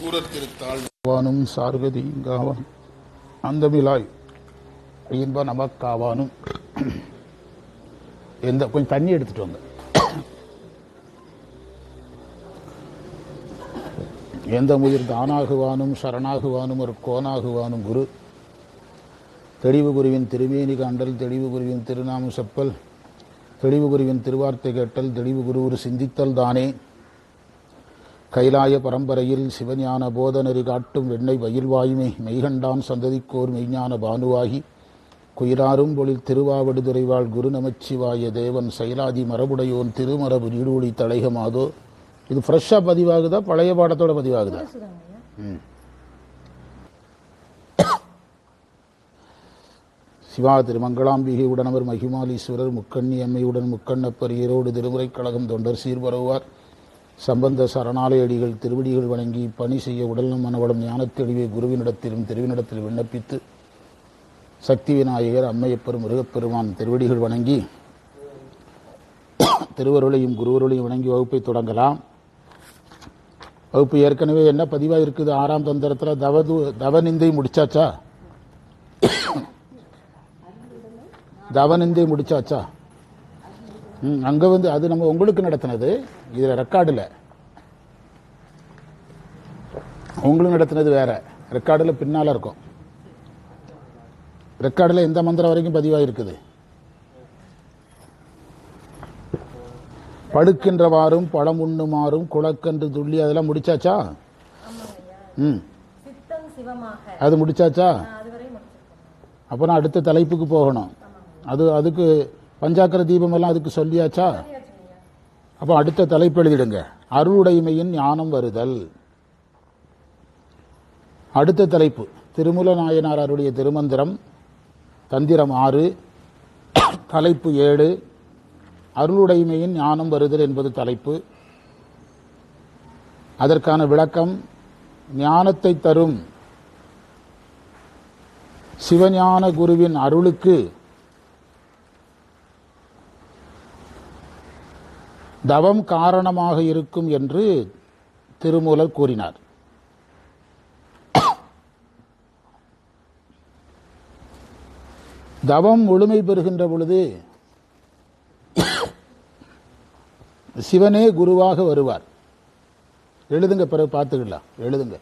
கூறத்திருத்தாழ்வானும் சார்கதிங்காவான் அந்தமிலாய் இன்ப நமக்காவானும். எந்த கொஞ்சம் தண்ணி எடுத்துட்டு வந்த எந்த முதிர் தானாகுவானும் சரணாகுவானும் ஒரு கோனாகுவானும் குரு. தெளிவு குருவின் திருமேனி காண்டல் தெளிவு குருவின் திருநாமம் செப்பல். தெளிவு குருவின் திருவார்த்தை கேட்டல் தெளிவு குரு ஒரு சிந்தித்தல் தானே. கைலாய பரம்பரையில் சிவஞான போதநெறி காட்டும் வெண்ணெய் வயில்வாயுமை மெய்கண்டான் சந்ததிக்கோர் மெய்ஞான பானுவாகி குயிராரும் பொழில் திருவாவடுதுறைவாள் குரு நமச்சிவாய தேவன் சைலாதி மரபுடையோன் திருமரபு நீடூழி தழைகமாதோ இது ஃப்ரெஷ்ஷாக பதிவாகுதா? பழைய பாடத்தோட பதிவாகுதா? ம். சிவா திருமங்களாம்பிகை உடனவர் மகிமாலீஸ்வரர் முக்கண்ணி அம்மையுடன் முக்கண்ணப்பர் ஈரோடு திருமுறைக் கழகம் தொண்டர் சீர்பரவுவார் சம்பந்த சரணாலயடிகள் திருவடிகள் வணங்கி பணி செய்ய உடல்நம் மனவளம் ஞானத்தெளிவை குருவினிடத்திலும் திருவினிடத்தில் விண்ணப்பித்து சக்தி விநாயகர் அம்மையப்பெரும் முருகப்பெருமான் திருவடிகள் வணங்கி திருவருளையும் குருவருளையும் வணங்கி வகுப்பை தொடங்கலாம். வகுப்பு ஏற்கனவே என்ன பதிவாக இருக்குது ஆறாம் தந்திரத்தில் தவது தவநிந்தை முடிச்சாச்சா? தவநிந்தை முடிச்சாச்சா? அங்கே வந்து அது நம்ம உங்களுக்கு நடத்தினது இதில் ரெக்கார்டில் உங்களுக்கு நடத்தினது வேற. ரெக்கார்டில் பின்னால் இருக்கும். ரெக்கார்டில் எந்த மந்திரம் வரைக்கும் பதிவாக இருக்குது படுக்கின்றவாறும் பழம் உண்ணுமாறும் குளக்கன்று துள்ளி அதெல்லாம் முடிச்சாச்சா? ம். அது முடிச்சாச்சா? முடிச்சிருக்கோம். அப்புறம் அடுத்த தலைப்புக்கு போகணும். அது அதுக்கு பஞ்சாக்கர தீபம் எல்லாம் அதுக்கு சொல்லியாச்சா? அப்போ அடுத்த தலைப்பு எழுதிடுங்க. அருளுடைமையின் ஞானம் வருதல். அடுத்த தலைப்பு. திருமுல நாயனார் அருடைய திருமந்திரம் தந்திரம் ஆறு. தலைப்பு ஏழு. அருளுடைமையின் ஞானம் வருதல் என்பது தலைப்பு. அதற்கான விளக்கம் ஞானத்தை தரும் சிவஞான குருவின் அருளுக்கு தவம் காரணமாக இருக்கும் என்று திருமூலர் கூறினார். தவம் முழுமை பெறுகின்ற பொழுது சிவனே குருவாக வருவார். எழுதுங்க பிறகு பார்த்துக்கலாம். எழுதுங்க.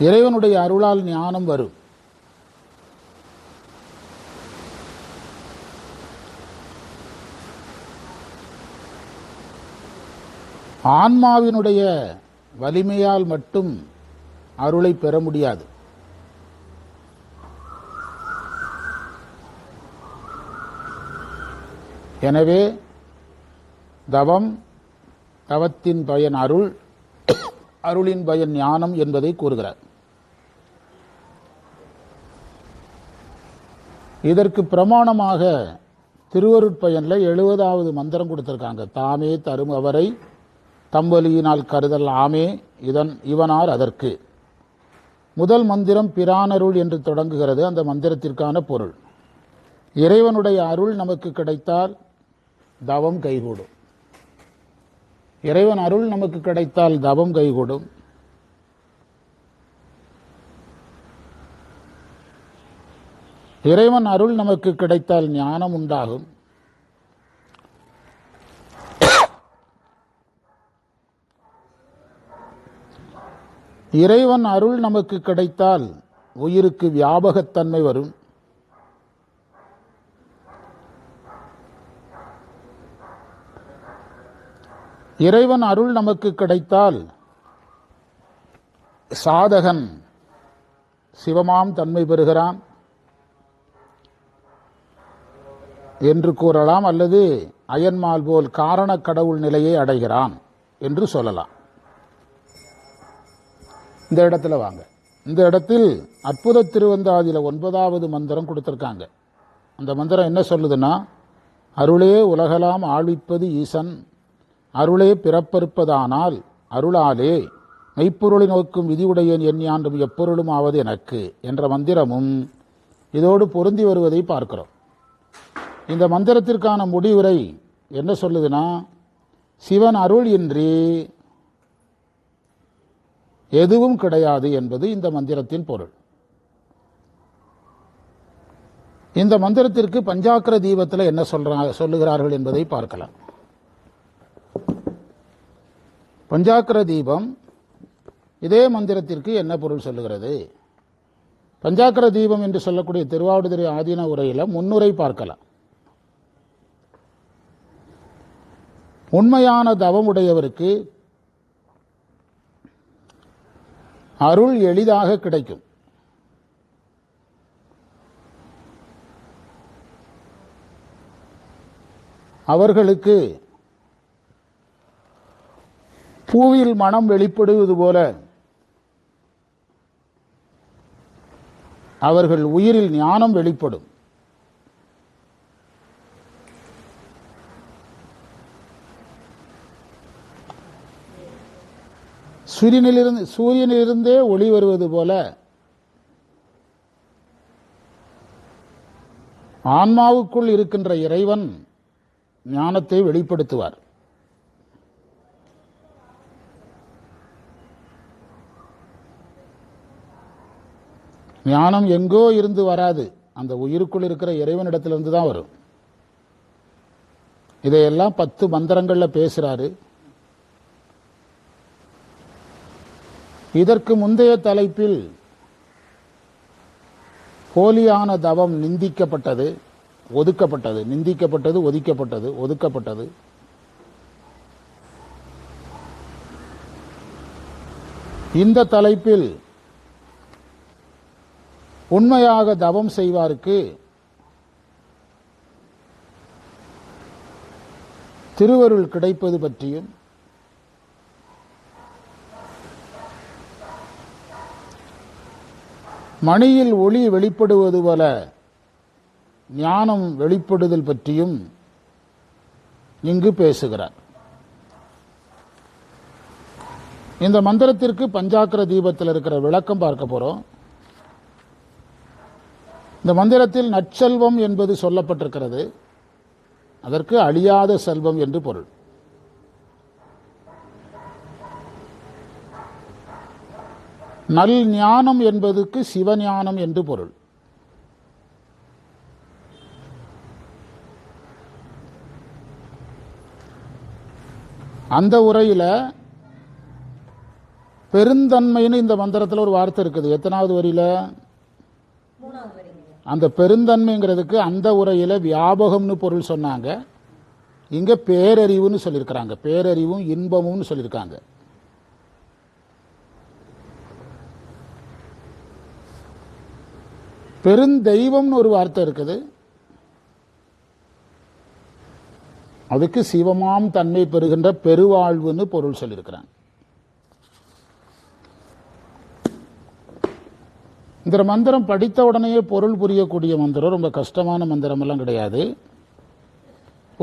இறைவனுடைய அருளால் ஞானம் வரும். ஆன்மாவினுடைய வலிமையால் மட்டும் அருளை பெற முடியாது. எனவே தவம் தவத்தின் பயன் அருள் அருளின் பயன் ஞானம் என்பதை கூறுகிறார். இதற்கு பிரமாணமாக திருவருட்பயனில் எழுபதாவது மந்திரம் கொடுத்திருக்காங்க. தாமே தரும் அவரை தம்பொலியினால் கருதல் ஆமே இதன் இவனார் அதற்கு. முதல் மந்திரம் பிரானருள் என்று தொடங்குகிறது அந்த மந்திரத்திற்கான பொருள். இறைவனுடைய அருள் நமக்கு கிடைத்தால் தவம் கைகூடும். இறைவன் அருள் நமக்கு கிடைத்தால் தவம் கைகூடும். இறைவன் அருள் நமக்கு கிடைத்தால் ஞானம் உண்டாகும். இறைவன் அருள் நமக்கு கிடைத்தால் உயிருக்கு வியாபகத்தன்மை வரும். இறைவன் அருள் நமக்கு கிடைத்தால் சாதகன் சிவமாம் தன்மை பெறுகிறான் என்று கூறலாம் அல்லது அயன்மால் போல் காரண கடவுள் நிலையை அடைகிறான் என்று சொல்லலாம். இந்த இடத்துல வாங்க. இந்த இடத்தில் அற்புத திருவந்தாதியில் ஒன்பதாவது மந்திரம் கொடுத்துருக்காங்க. அந்த மந்திரம் என்ன சொல்லுதுன்னா அருளே உலகலாம் ஆழ்விப்பது ஈசன் அருளே பிறப்பறுப்பதானால் அருளாலே மெய்ப்பொருளை நோக்கும் விதியுடையன் என் யாண்டும் எப்பொருளும் ஆவது எனக்கு என்ற மந்திரமும் இதோடு பொருந்தி வருவதை பார்க்கிறோம். இந்த மந்திரத்திற்கான முடிவுரை என்ன சொல்லுதுன்னா சிவன் அருள் இன்றி எதுவும் கிடையாது என்பது இந்த மந்திரத்தின் பொருள். இந்த மந்திரத்திற்கு பஞ்சாக்கர தீபத்தில் என்ன சொல்றாங்க சொல்லுகிறார்கள் என்பதை பார்க்கலாம். பஞ்சாக்கர தீபம் இதே மந்திரத்திற்கு என்ன பொருள் சொல்லுகிறது? பஞ்சாக்கர தீபம் என்று சொல்லக்கூடிய திருவாவடுதுறை ஆதீன உரையில் முன்னுரை பார்க்கலாம். உண்மையான தவம் உடையவருக்கு அருள் எளிதாக கிடைக்கும். அவர்களுக்கு பூவில் மனம் வெளிப்படுவது போல அவர்கள் உயிரில் ஞானம் வெளிப்படும். சூரியனிலிருந்து சூரியனிலிருந்தே ஒளி வருவது போல ஆன்மாவுக்குள் இருக்கின்ற இறைவன் ஞானத்தை வெளிப்படுத்துவார். ஞானம் எங்கோ இருந்து வராது. அந்த உயிருக்குள் இருக்கிற இறைவனிடத்திலிருந்து தான் வரும். இதையெல்லாம் பத்து மந்திரங்களில் பேசுறாரு. இதற்கு முந்தைய தலைப்பில் போலியான தவம் நிந்திக்கப்பட்டது ஒதுக்கப்பட்டது. நிந்திக்கப்பட்டது ஒதுக்கப்பட்டது ஒதுக்கப்பட்டது. இந்த தலைப்பில் உண்மையாக தவம் செய்வாருக்கு திருவருள் கிடைப்பது பற்றியும் மணியில் ஒளி வெளிப்படுவது போல ஞானம் வெளிப்படுதல் பற்றியும் இங்கு பேசுகிறார். இந்த மந்திரத்திற்கு பஞ்சாக்கர தீபத்தில் இருக்கிற விளக்கம் பார்க்க போறோம். இந்த மந்திரத்தில் நற்செல்வம் என்பது சொல்லப்பட்டிருக்கிறது. அதற்கு அழியாத செல்வம் என்று பொருள். நல் ஞானம் என்பதுக்கு சிவஞானம் என்று பொருள். அந்த உரையில் பெருந்தன்மைன்னு இந்த மந்திரத்தில் ஒரு வார்த்தை இருக்குது. எத்தனாவது வரியில்? அந்த பெருந்தன்மைங்கிறதுக்கு அந்த உரையில் வியாபகம்னு பொருள் சொன்னாங்க. இங்கே பேரறிவுன்னு சொல்லியிருக்கிறாங்க. பேரறிவும் இன்பமும்னு சொல்லியிருக்காங்க. பெருந்தெய்வம்னு ஒரு வார்த்தை இருக்குது. அதுக்கு சிவமாம் தன்மை பெறுகின்ற பெருவாழ்வுன்னு பொருள் சொல்லியிருக்கிறாங்க இந்த மந்திரம் படித்த உடனேயே பொருள் புரியக்கூடிய மந்திரம் ரொம்ப கஷ்டமான மந்திரம் எல்லாம் கிடையாது.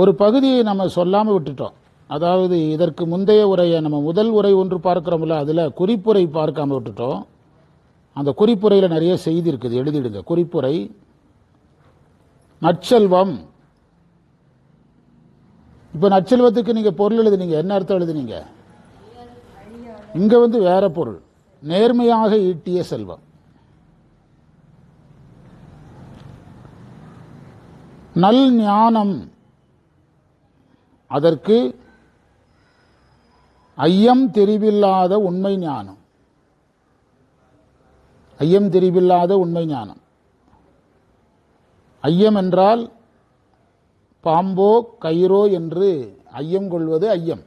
ஒரு பகுதியை நம்ம சொல்லாம விட்டுட்டோம். அதாவது இதற்கு முந்தைய உரையை நம்ம முதல் உரை ஒன்று பார்க்கிறோம்ல அதுல குறிப்புரை பார்க்காம விட்டுட்டோம். அந்த குறிப்புரையில் நிறைய செய்தி இருக்குது. எழுதிடுங்க. குறிப்புரை. நற்செல்வம். இப்போ நற்செல்வத்துக்கு நீங்கள் பொருள் எழுதுனீங்க. என்ன அர்த்தம் எழுதுனீங்க? இங்கே வந்து வேற பொருள். நேர்மையாக ஈட்டிய செல்வம். நல் ஞானம். அதற்கு ஐயம் தெரிவில்லாத உண்மை ஞானம். ஐயம் தெரிவில்லாத உண்மை ஞானம். ஐயம் என்றால் பாம்போ கயிறோ என்று ஐயம் கொள்வது ஐயம்.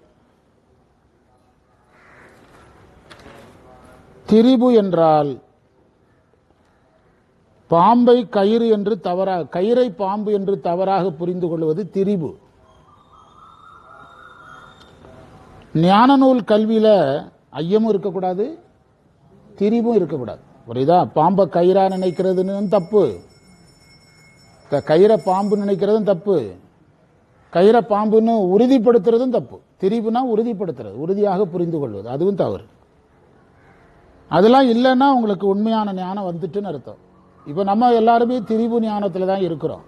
திரிபு என்றால் பாம்பை கயிறு என்று தவறாக கயிறை பாம்பு என்று தவறாக புரிந்து கொள்வது திரிபு. ஞான நூல் கல்வியில ஐயமும் இருக்கக்கூடாது திரிபும் இருக்கக்கூடாது. புரியுதா? பாம்பை கயிறா நினைக்கிறதுன்னு தப்பு. கயிறை பாம்பு நினைக்கிறதும் தப்பு. கயிறை பாம்புன்னு உறுதிப்படுத்துறதும் தப்பு. திரிவுனா உறுதிப்படுத்துறது உறுதியாக புரிந்து கொள்வது. அதுவும் தவறு. அதெல்லாம் இல்லைன்னா உங்களுக்கு உண்மையான ஞானம் வந்துட்டுன்னு அர்த்தம். இப்போ நம்ம எல்லாருமே திரிவு ஞானத்தில் தான் இருக்கிறோம்.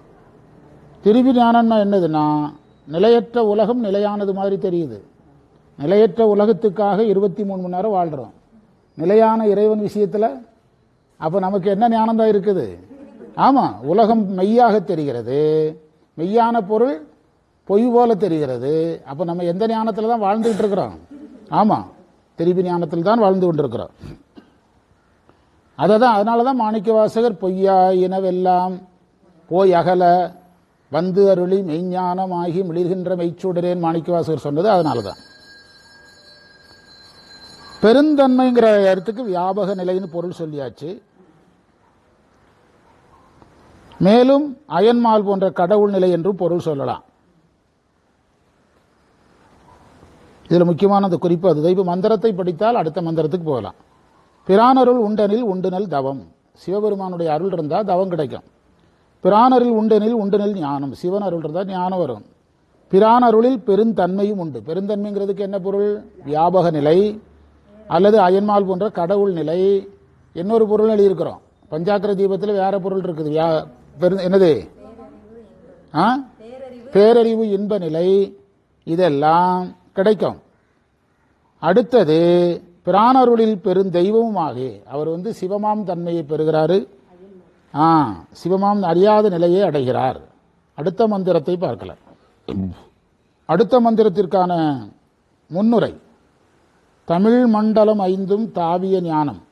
திரிவு ஞானம்னா என்னதுன்னா நிலையற்ற உலகம் நிலையானது மாதிரி தெரியுது. நிலையற்ற உலகத்துக்காக இருபத்தி மூணு மணி நேரம் வாழ்கிறோம் நிலையான இறைவன் விஷயத்தில் அப்போ நமக்கு என்ன ஞானம் தான் இருக்குது? ஆமாம் உலகம் மெய்யாக தெரிகிறது. மெய்யான பொருள் பொய் போல தெரிகிறது. அப்போ நம்ம எந்த ஞானத்தில் தான் வாழ்ந்துகிட்டு இருக்கிறோம்? ஆமாம் திருப்பி ஞானத்தில் தான் வாழ்ந்து கொண்டிருக்கிறோம். அதை தான் அதனால தான் மாணிக்க வாசகர் பொய்யா இனவெல்லாம் போய் அகல வந்து அருளி மெய்ஞானமாகி மிளிர்கின்ற மெய்ச்சூடரேன் மாணிக்க வாசகர் சொன்னது அதனால தான் பெருந்தன்மைங்கிற இடத்துக்கு வியாபக நிலைன்னு பொருள் சொல்லியாச்சு. மேலும் அயன்மால் போன்ற கடவுள் நிலை என்றும் பொருள் சொல்லலாம். இதில் முக்கியமான அந்த குறிப்பு அதுதான். இப்போ மந்திரத்தை படித்தால் அடுத்த மந்திரத்துக்கு போகலாம். பிரானருள் உண்டனில் உண்டுனல் தவம். சிவபெருமானுடைய அருள் இருந்தால் தவம் கிடைக்கும். பிரானருள் உண்டனில் உண்டுனல் ஞானம். சிவன் அருள் இருந்தால் ஞானம் வரும். பிரானருளில் பெருந்தன்மையும் உண்டு. பெருந்தன்மைங்கிறதுக்கு என்ன பொருள்? வியாபக நிலை. அல்லது அயன்மால் போன்ற கடவுள் நிலை. இன்னொரு பொருள் எழுதியிருக்கிறோம். பஞ்சாக்கர தீபத்தில் வேற பொருள் இருக்குது. வியா பெரு என்னது? ஆ? பேரறிவு இன்ப நிலை இதெல்லாம் கிடைக்கும். அடுத்தது பிராணருளில் பெருந்தெய்வமுமாக அவர் வந்து சிவமாம் தன்மையை பெறுகிறாரு. ஆ சிவமாம் அறியாத நிலையை அடைகிறார். அடுத்த மந்திரத்தை பார்க்கலாம். அடுத்த மந்திரத்திற்கான முன்னுரை. தமிழ் மண்டலம் ஐந்தும் தாவிய ஞானம்.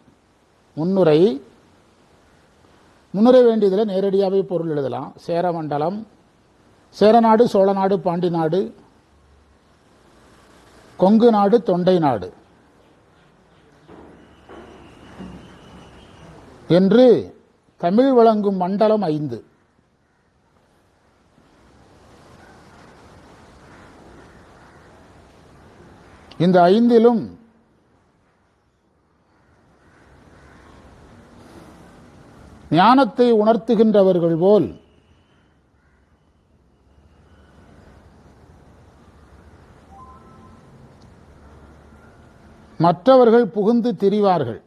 முன்னுரை. முன்னுரை வேண்டியதில் நேரடியாகவே பொருள் எழுதலாம். சேரமண்டலம் சேரநாடு சோழநாடு பாண்டி நாடு. கொங்கு நாடு தொண்டை நாடு. என்று தமிழ் வழங்கும் மண்டலம் ஐந்து. இந்த ஐந்திலும் ஞானத்தை உணர்த்துகின்றவர்கள் போல். மற்றவர்கள் புகுந்து திரிவார்கள்.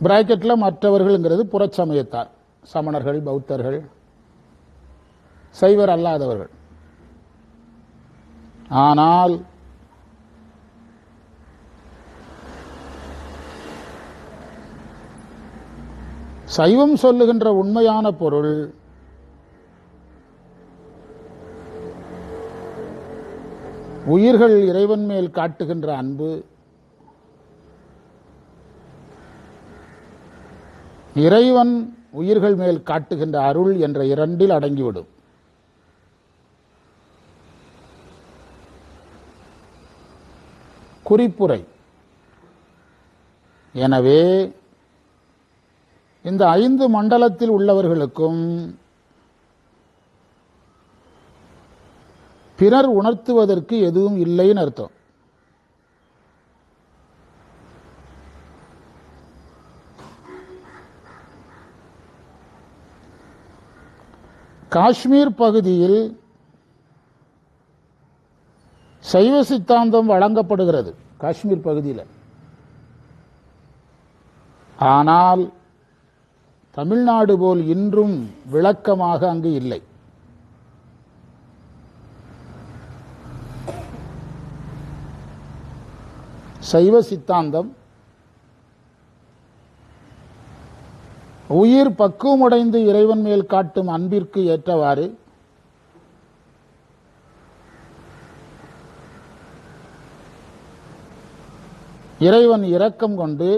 பிராக்கெட்டில் மற்றவர்கள்ங்கிறது புறச்சமயத்தார். சமணர்கள் பௌத்தர்கள் சைவர் அல்லாதவர்கள். ஆனால் சைவம் சொல்லுகின்ற உண்மையான பொருள் உயிர்கள் இறைவன் மேல் காட்டுகின்ற அன்பு இறைவன் உயிர்கள் மேல் காட்டுகின்ற அருள் என்ற இரண்டில் அடங்கிவிடும். குறிப்புரை. எனவே இந்த ஐந்து மண்டலத்தில் உள்ளவர்களுக்கும் பிறர் உணர்த்துவதற்கு எதுவும் இல்லைன்னு அர்த்தம். காஷ்மீர் பகுதியில் சைவ சித்தாந்தம் வழங்கப்படுகிறது காஷ்மீர் பகுதியில். ஆனால் தமிழ்நாடு போல் இன்றும் விளக்கமாக அங்கு இல்லை. சைவ சித்தாந்தம் உயிர் பக்குவமடைந்து இறைவன் மேல் காட்டும் அன்பிற்கு ஏற்றவாறு இறைவன் இரக்கம் கொண்டு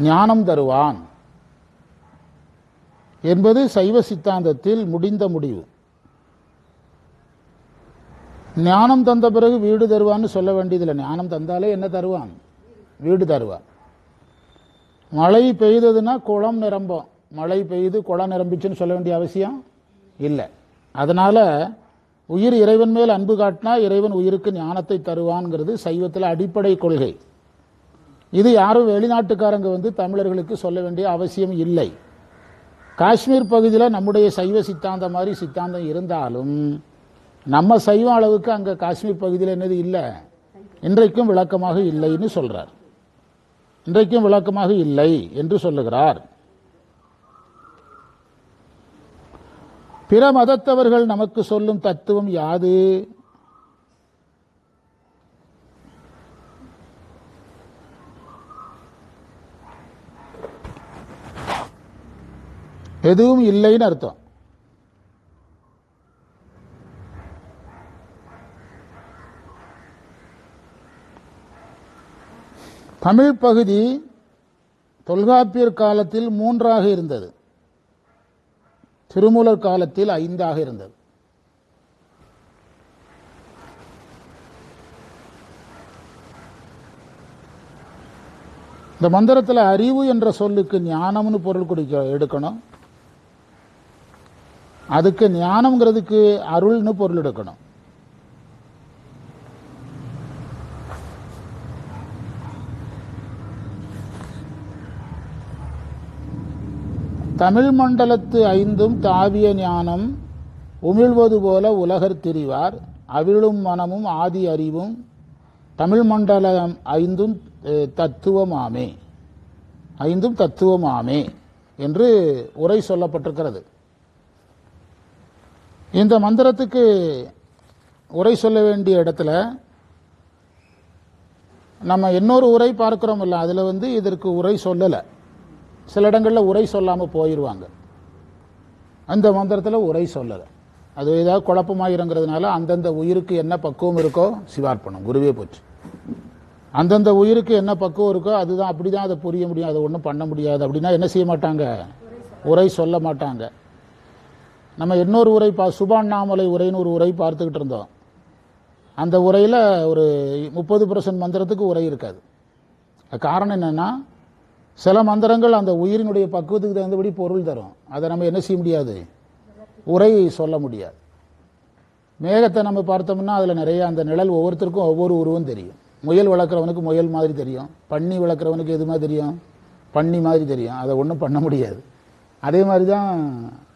ஞானம் தருவான் என்பது சைவ சித்தாந்தத்தில் முடிந்த முடிவு. ஞானம் தந்த பிறகு வீடு தருவான்னு சொல்ல வேண்டியதில்லை. ஞானம் தந்தாலே என்ன தருவான்? வீடு தருவான். மழை பெய்ததுன்னா குளம் நிரம்பும். மழை பெய்து குளம் நிரம்பிச்சுன்னு சொல்ல வேண்டிய அவசியம் இல்லை. அதனால உயிர் இறைவன் மேல் அன்பு காட்டினா இறைவன் உயிருக்கு ஞானத்தை தருவான்ங்கிறது சைவத்தில் அடிப்படை கொள்கை. இது யாரும் வெளிநாட்டுக்காரங்க வந்து தமிழர்களுக்கு சொல்ல வேண்டிய அவசியம் இல்லை. காஷ்மீர் பகுதியில் நம்முடைய சைவ சித்தாந்தம் மாதிரி சித்தாந்தம் இருந்தாலும் நம்ம சைவம் அளவுக்கு அங்கே காஷ்மீர் பகுதியில் என்னது இல்லை. இன்றைக்கும் விளக்கமாக இல்லைன்னு சொல்கிறார் இன்றைக்கும் விளக்கமாக இல்லை என்று சொல்லுகிறார். பிற மதத்தவர்கள் நமக்கு சொல்லும் தத்துவம் யாது? எதுவும் இல்லைன்னு அர்த்தம். தமிழ் பகுதி தொல்காப்பியர் காலத்தில் மூன்றாக இருந்தது. திருமூலர் காலத்தில் ஐந்தாக இருந்தது. இந்த மந்திரத்தில் அறிவு என்ற சொல்லுக்கு ஞானம்னு பொருள் கொடுக்க எடுக்கணும். அதுக்கு ஞானம்ங்கிறதுக்கு அருள்னு பொருள் எடுக்கணும். தமிழ் மண்டலத்து ஐந்தும் தாவிய ஞானம் உமிழ்வது போல உலகர் திரிவார் அவிழும் மனமும் ஆதி அறிவும் தமிழ் மண்டலம் ஐந்தும் தத்துவமாமே. ஐந்தும் தத்துவமாமே என்று உரை சொல்லப்பட்டிருக்கிறது. இந்த மந்திரத்துக்கு உரை சொல்ல வேண்டிய இடத்துல நம்ம இன்னொரு உரை பார்க்குறோம் இல்லை அதில் வந்து இதற்கு உரை சொல்லலை. சில இடங்களில் உரை சொல்லாமல் போயிடுவாங்க அந்த மந்திரத்தில் உரை சொல்லலை. அது ஏதாவது குழப்பமாயிருங்கிறதுனால அந்தந்த உயிருக்கு என்ன பக்குவம் இருக்கோ சிவார்ப்பணம் குருவே போச்சு அந்தந்த உயிருக்கு என்ன பக்குவம் இருக்கோ அதுதான் அப்படி தான் அதை புரிய முடியும். அதை ஒன்றும் பண்ண முடியாது. அப்படின்னா என்ன செய்ய மாட்டாங்க? உரை சொல்ல மாட்டாங்க. நம்ம இன்னொரு உரை பா சுபாண்ணாமலை உரைன்னு ஒரு உரை பார்த்துக்கிட்டு இருந்தோம். அந்த உரையில் ஒரு முப்பது பர்சன்ட் மந்திரத்துக்கு உரை இருக்காது. காரணம் என்னென்னா சில மந்திரங்கள் அந்த உயிரினுடைய பக்குவத்துக்கு தகுந்தபடி பொருள் தரும். அதை நம்ம என்ன செய்ய முடியாது? உரை சொல்ல முடியாது. மேகத்தை நம்ம பார்த்தோம்னா அதில் நிறைய அந்த நிழல் ஒவ்வொருத்தருக்கும் ஒவ்வொரு உருவம் தெரியும். முயல் வளர்க்குறவனுக்கு முயல் மாதிரி தெரியும். பன்னி வளர்க்குறவனுக்கு எது மாதிரி தெரியும்? பன்னி மாதிரி தெரியும். அதை ஒன்றும் பண்ண முடியாது. அதே மாதிரி தான்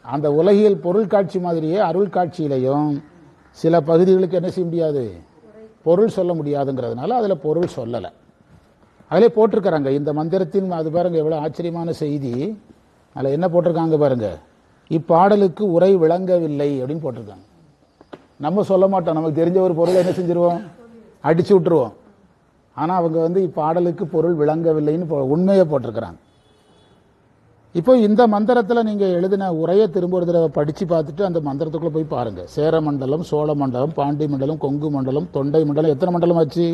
அந்த உலகியல் பொருள் காட்சி மாதிரியே அருள் காட்சியிலையும் சில பகுதிகளுக்கு என்ன செய்ய முடியாது? பொருள் சொல்ல முடியாதுங்கிறதுனால அதில் பொருள் சொல்லலை. அதிலே போட்டிருக்கிறாங்க. இந்த மந்திரத்தின் அது பாருங்க எவ்வளோ ஆச்சரியமான செய்தி. அதில் என்ன போட்டிருக்காங்க பாருங்க. இப்பாடலுக்கு உரை விளங்கவில்லை அப்படின்னு போட்டிருக்காங்க. நம்ம சொல்ல மாட்டோம். நமக்கு தெரிஞ்ச ஒரு பொருளை என்ன செஞ்சிருவோம்? அடிச்சு விட்டுருவோம். ஆனால் அவங்க வந்து இப்பாடலுக்கு பொருள் விளங்கவில்லைன்னு போ- உண்மையை போட்டிருக்கிறாங்க. இப்போ இந்த மந்திரத்தில் நீங்கள் எழுதின உரையை திரும்ப ஒரு தடவை படித்து பார்த்துட்டு அந்த மந்திரத்துக்குள்ளே போய் பாருங்கள் சேர மண்டலம் சோழ மண்டலம் பாண்டி மண்டலம் கொங்கு மண்டலம் தொண்டை மண்டலம் எத்தனை மண்டலம் ஆச்சு?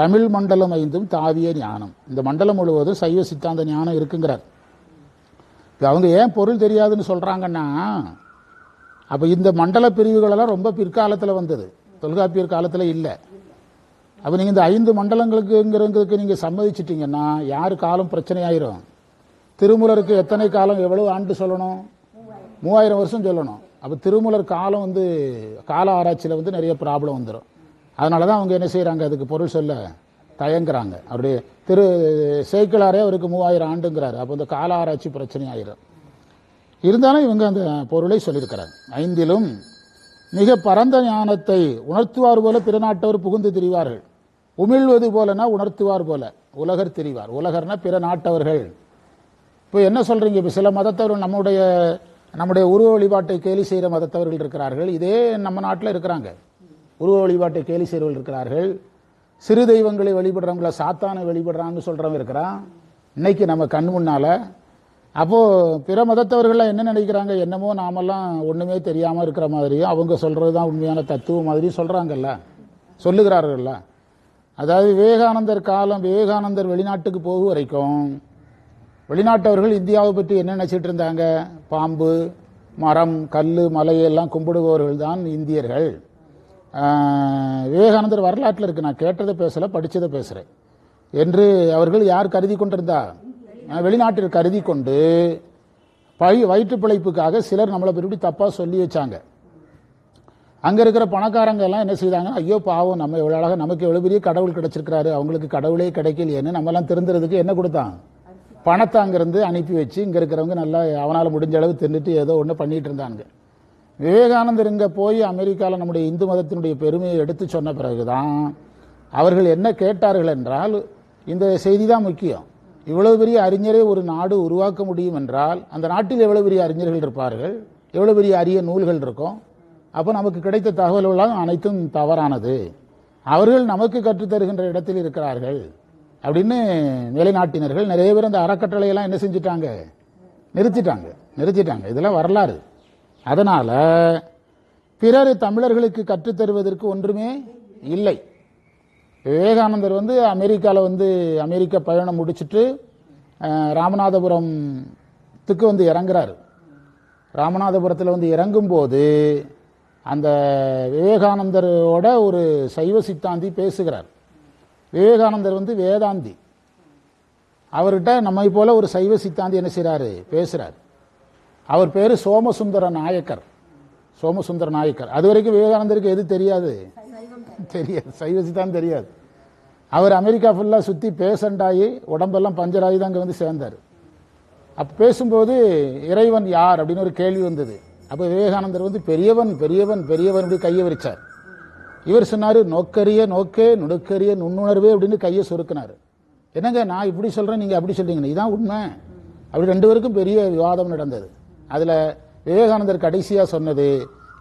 தமிழ் மண்டலம் ஐந்தும் தாவிய ஞானம். இந்த மண்டலம் முழுவதும் சைவ சித்தாந்த ஞானம் இருக்குங்கிறார். இப்போ அவங்க ஏன் பொருள் தெரியாதுன்னு சொல்கிறாங்கன்னா அப்போ இந்த மண்டல பிரிவுகளெல்லாம் ரொம்ப பிற்காலத்தில் வந்தது. தொல்காப்பியர் காலத்தில் இல்லை. அப்போ நீங்கள் இந்த ஐந்து மண்டலங்களுக்குங்கிறதுக்கு நீங்கள் சம்மதிச்சிட்டிங்கன்னா யாரு காலம் பிரச்சனையாயிரும்? திருமூலருக்கு எத்தனை காலம் எவ்வளவு ஆண்டு சொல்லணும்? மூவாயிரம் வருஷம் சொல்லணும். அப்போ திருமூலர் காலம் வந்து கால ஆராய்ச்சியில் வந்து நிறைய ப்ராப்ளம் வந்துடும் அதனால தான் அவங்க என்ன செய்கிறாங்க அதுக்கு பொருள் சொல்ல தயங்குறாங்க. அவருடைய திரு சேக்கிழாரே அவருக்கு மூவாயிரம் ஆண்டுங்கிறாரு. அப்போ இந்த கால ஆராய்ச்சி பிரச்சனை ஆயிரும். இருந்தாலும் இவங்க அந்த பொருளை சொல்லியிருக்கிறாங்க. ஐந்திலும் மிக பரந்த ஞானத்தை உணர்த்துவார் போல பிறநாட்டவர் புகுந்து திரிவார்கள். உமிழ்வது போலனா உணர்த்துவார் போல உலகர் திரிவார். உலகர்னா பிற நாட்டவர்கள் இப்போ என்ன சொல்கிறீங்க இப்போ சில மதத்தவர்கள் நம்முடைய நம்முடைய உருவ வழிபாட்டை கேலி செய்கிற மதத்தவர்கள் இருக்கிறார்கள். இதே நம்ம நாட்டில் இருக்கிறாங்க. உருவ வழிபாட்டை கேலி செய்கிறவர்கள் இருக்கிறார்கள். சிறு தெய்வங்களை வழிபடுறவங்கள சாத்தானை வழிபடுறான்னு சொல்கிறவங்க இருக்கிறான். இன்னைக்கு நம்ம கண் முன்னால். அப்போது பிற மதத்தவர்கள்லாம் என்ன நினைக்கிறாங்க? என்னமோ நாமெல்லாம் ஒன்றுமே தெரியாமல் இருக்கிற மாதிரியும் அவங்க சொல்கிறது தான் உண்மையான தத்துவம் மாதிரியும் சொல்கிறாங்கல்ல சொல்லுகிறார்கள்ல. அதாவது விவேகானந்தர் காலம் விவேகானந்தர் வெளிநாட்டுக்கு போகும் வரைக்கும் வெளிநாட்டவர்கள் இந்தியாவை பற்றி என்ன நினைச்சிட்டு இருந்தாங்க? பாம்பு மரம் கல் மலையெல்லாம் கும்பிடுபவர்கள் தான் இந்தியர்கள் விவேகானந்தர் வரலாற்றில் இருக்கு. நான் கேட்டதை பேசலை படித்ததை பேசுகிறேன் என்று அவர்கள் யார் கருதி கொண்டிருந்தா? வெளிநாட்டில் கருதி கொண்டு பை வயிற்று பிழைப்புக்காக சிலர் நம்மளை இப்படி தப்பாக சொல்லி வச்சாங்க. அங்கே இருக்கிற பணக்காரங்க எல்லாம் என்ன செய்தாங்க ஐயோ பாவம் நம்ம எவ்வளோ அழகாக நமக்கு எவ்வளோ பெரிய கடவுள் கிடச்சிருக்கிறாரு அவங்களுக்கு கடவுளே கிடைக்கலையேன்னு நம்மலாம் திருந்துறதுக்கு என்ன கொடுத்தான்? பணத்தை அங்கேருந்து அனுப்பி வச்சு இங்கே இருக்கிறவங்க நல்லா அவனால் முடிஞ்ச அளவு தின்னுட்டு ஏதோ ஒன்று பண்ணிட்டு இருந்தாங்க விவேகானந்தர் இங்கே போய் அமெரிக்காவில் நம்முடைய இந்து மதத்தினுடைய பெருமையை எடுத்து சொன்ன பிறகுதான் அவர்கள் என்ன கேட்டார்கள் என்றால் இந்த செய்தி தான் முக்கியம். இவ்வளவு பெரிய அறிஞரை ஒரு நாடு உருவாக்க முடியும் என்றால் அந்த நாட்டில் எவ்வளவு பெரிய அறிஞர்கள் இருப்பார்கள்? எவ்வளோ பெரிய அரிய நூல்கள் இருக்கும்? அப்போ நமக்கு கிடைத்த தகவல்கள் அனைத்தும் தவறானது. அவர்கள் நமக்கு கற்றுத்தருகின்ற இடத்தில் இருக்கிறார்கள். அப்படின்னு வெளிநாட்டினர்கள் நிறைய பேர் அந்த அறக்கட்டளையெல்லாம் என்ன செஞ்சிட்டாங்க? நிறுத்திட்டாங்க. நிறுத்திட்டாங்க. இதெல்லாம் வரலாறு. அதனால பிறர் தமிழர்களுக்கு கற்றுத்தருவதற்கு ஒன்றுமே இல்லை. விவேகானந்தர் வந்து அமெரிக்காவில் வந்து அமெரிக்க பயணம் முடிச்சிட்டு ராமநாதபுரத்துக்கு வந்து இறங்குறாரு. ராமநாதபுரத்தில் வந்து இறங்கும்போது அந்த விவேகானந்தரோட ஒரு சைவ சித்தாந்தி பேசுகிறார். விவேகானந்தர் வந்து வேதாந்தி. அவர்கிட்ட நம்மை போல ஒரு சைவ சித்தாந்தி என்ன செய்கிறாரு பேசுகிறார் அவர் பேர் சோமசுந்தர நாயக்கர். சோமசுந்தர நாயக்கர். அது வரைக்கும் விவேகானந்தருக்கு எது தெரியாது? தெரியாது. சைவ சித்தாந்தம் தெரியாது. அவர் அமெரிக்கா ஃபுல்லாக சுற்றி பேஷண்ட் ஆகி உடம்பெல்லாம் பஞ்சர் ஆகி தான் அங்கே வந்து சேர்ந்தார். அப்போ பேசும்போது இறைவன் யார்? அப்படின்னு ஒரு கேள்வி வந்தது. அப்போ விவேகானந்தர் வந்து பெரியவன் பெரியவன் பெரியவன் அப்படி கையை விரிச்சார். இவர் சொன்னார் நோக்கரிய நோக்கே நுணுக்கரிய நுண்ணுணர்வே அப்படின்னு கையை சுருக்கினார். என்னங்க நான் இப்படி சொல்கிறேன் நீங்கள் அப்படி சொல்கிறீங்க இதான் உண்மை. அப்படி ரெண்டு பேருக்கும் பெரிய விவாதம் நடந்தது. அதில் விவேகானந்தர் கடைசியாக சொன்னது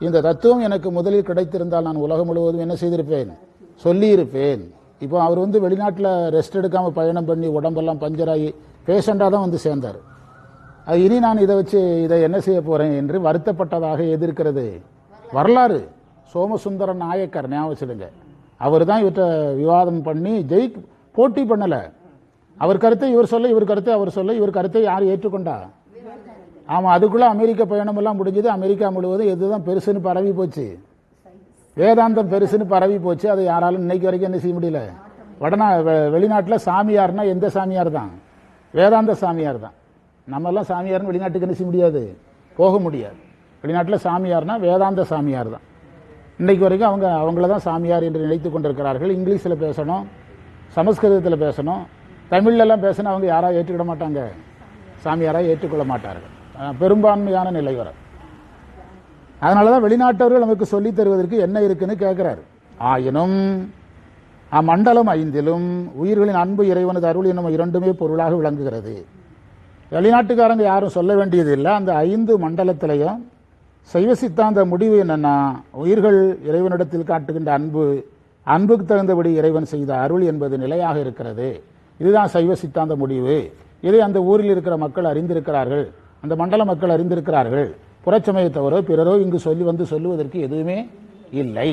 இந்த தத்துவம் எனக்கு முதலில் கிடைத்திருந்தால் நான் உலகம் முழுவதும் என்ன செய்திருப்பேன்? சொல்லியிருப்பேன். இப்போ அவர் வந்து வெளிநாட்டில் ரெஸ்ட் எடுக்காமல் பயணம் பண்ணி உடம்பெல்லாம் பஞ்சராகி பேஷண்டாக தான் வந்து சேர்ந்தார். அது இனி நான் இதை வச்சு இதை என்ன செய்ய போகிறேன் என்று வருத்தப்பட்டதாக எதிர்க்கிறது. வரலாறு. சோமசுந்தர நாயக்கர் ஞாபகம் வச்சிடுங்க அவர் தான் இவர்கிட்ட விவாதம் பண்ணி ஜெயி போட்டி பண்ணலை. அவர் கருத்தை இவர் சொல்ல இவர் கருத்தை அவர் சொல்ல இவர் கருத்தை யார் ஏற்றுக்கொண்டா? ஆமாம் அதுக்குள்ளே அமெரிக்க பயணமெல்லாம் முடிஞ்சது. அமெரிக்கா முழுவதும் எதுதான் பெருசுன்னு பரவி போச்சு. வேதாந்தம் பெருசுன்னு பரவி போச்சு. அதை யாராலும் இன்னைக்கு வரைக்கும் என்ன செய்ய முடியல? வடநா வெ- சாமியார்னா எந்த சாமியார் தான் வேதாந்த சாமியார் தான் நம்மெல்லாம் சாமியார்னு வெளிநாட்டுக்கு என்ன செய்ய முடியாது? போக முடியாது. வெளிநாட்டில் சாமியார்னா வேதாந்த சாமியார் தான் இன்றைக்கு வரைக்கும் அவங்க அவங்கள தான் சாமியார் என்று நினைத்து கொண்டிருக்கிறார்கள். இங்கிலீஷில் பேசணும் சமஸ்கிருதத்தில் பேசணும் தமிழ்லலாம் பேசினா அவங்க யாராக ஏற்றுக்கிட மாட்டாங்க? சாமியாராக ஏற்றுக்கொள்ள மாட்டார்கள். பெரும்பான்மையான நிலை வரும் அதனால தான் வெளிநாட்டவர்கள் நமக்கு சொல்லித் தருவதற்கு என்ன இருக்குன்னு கேட்குறாரு ஆயினும் அம்மண்டலம் ஐந்திலும் உயிர்களின் அன்பு இறைவனது அருள் என்னும் இரண்டுமே பொருளாக விளங்குகிறது. வெளிநாட்டுக்காரங்க யாரும் சொல்ல வேண்டியது இல்லை அந்த ஐந்து மண்டலத்திலையும் சைவ சித்தாந்த முடிவு என்னன்னா உயிர்கள் இறைவனிடத்தில் காட்டுகின்ற அன்பு அன்புக்கு தகுந்தபடி இறைவன் செய்த அருள் என்பது நிலையாக இருக்கிறது. இதுதான் சைவ சித்தாந்த முடிவு. இதை அந்த ஊரில் இருக்கிற மக்கள் அறிந்திருக்கிறார்கள். அந்த மண்டல மக்கள் அறிந்திருக்கிறார்கள். புறச்சமயத்தவரோ பிறரோ இங்கு சொல்லி வந்து சொல்லுவதற்கு எதுவுமே இல்லை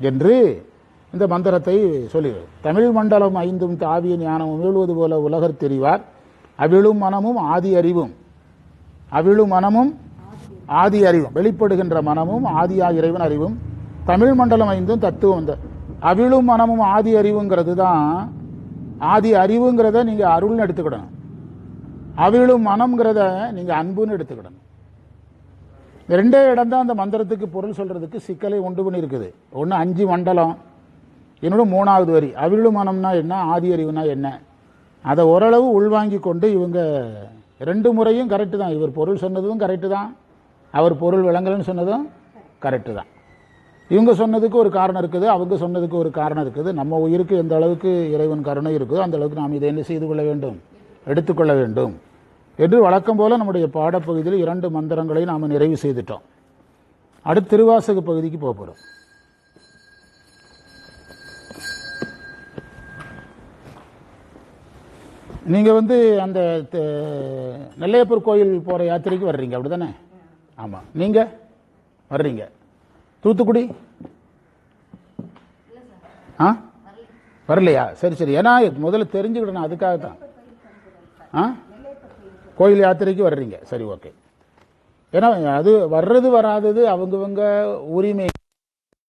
என்று இந்த மந்திரத்தை சொல்லி தமிழ் மண்டலம் ஐந்தும் தாவிய ஞானமும் வீழ்வது போல உலகர் தெரிவார். அவிழும் மனமும் ஆதி அறிவும். அவிழும் மனமும் ஆதி அறிவும் வெளிப்படுகின்ற மனமும் ஆதியா இறைவன் அறிவும் தமிழ் மண்டலம் ஐந்தும் தத்துவம் இந்த. அவிழும் மனமும் ஆதி அறிவுங்கிறது தான் ஆதி அறிவுங்கிறத நீங்கள் அருள்னு எடுத்துக்கிடணும். அவிழும் மனம்ங்கிறத நீங்கள் அன்புன்னு எடுத்துக்கிடணும். ரெண்டே இடம் தான் அந்த மந்திரத்துக்கு பொருள் சொல்கிறதுக்கு சிக்கலை உண்டு பண்ணி இருக்குது ஒன்று அஞ்சு மண்டலம் என்னோட மூணாவது வரி. அவிழு மனம்னா என்ன ஆதி அறிவுனா என்ன? அதை ஓரளவு உள்வாங்கி கொண்டு இவங்க ரெண்டு முறையும் கரெக்டு தான் இவர் பொருள் சொன்னதும் கரெக்டு தான் அவர் பொருள் விளங்கலன்னு சொன்னதும் கரெக்டு தான். இவங்க சொன்னதுக்கு ஒரு காரணம் இருக்குது அவங்க சொன்னதுக்கு ஒரு காரணம் இருக்குது. நம்ம உயிருக்கு எந்த அளவுக்கு இறைவன் கருணை இருக்குதோ அந்த அளவுக்கு நாம் இதை என்ன செய்து கொள்ள வேண்டும்? எடுத்துக்கொள்ள வேண்டும். என்று வழக்கம் போல நம்முடைய பாடப்பகுதியில் இரண்டு மந்திரங்களை நாம் நிறைவு செய்துட்டோம். அடுத்து திருவாசக பகுதிக்கு போக போகிறோம் நீங்கள் வந்து அந்த நெல்லையப்பூர் நெல்லையப்பர் கோயில் போகிற யாத்திரைக்கு வர்றீங்க அப்படி தானே ஆமா. நீங்க வர்றீங்க. தூத்துக்குடி? ஆ? வரலையா? சரி சரி. ஏன்னா முதல்ல தெரிஞ்சுக்கிடணும். அதுக்காக தான் ஆ? கோயில் யாத்திரைக்கு வர்றீங்க. சரி ஓகே. ஏன்னா அது வர்றது வராதது அவங்கவங்க உரிமை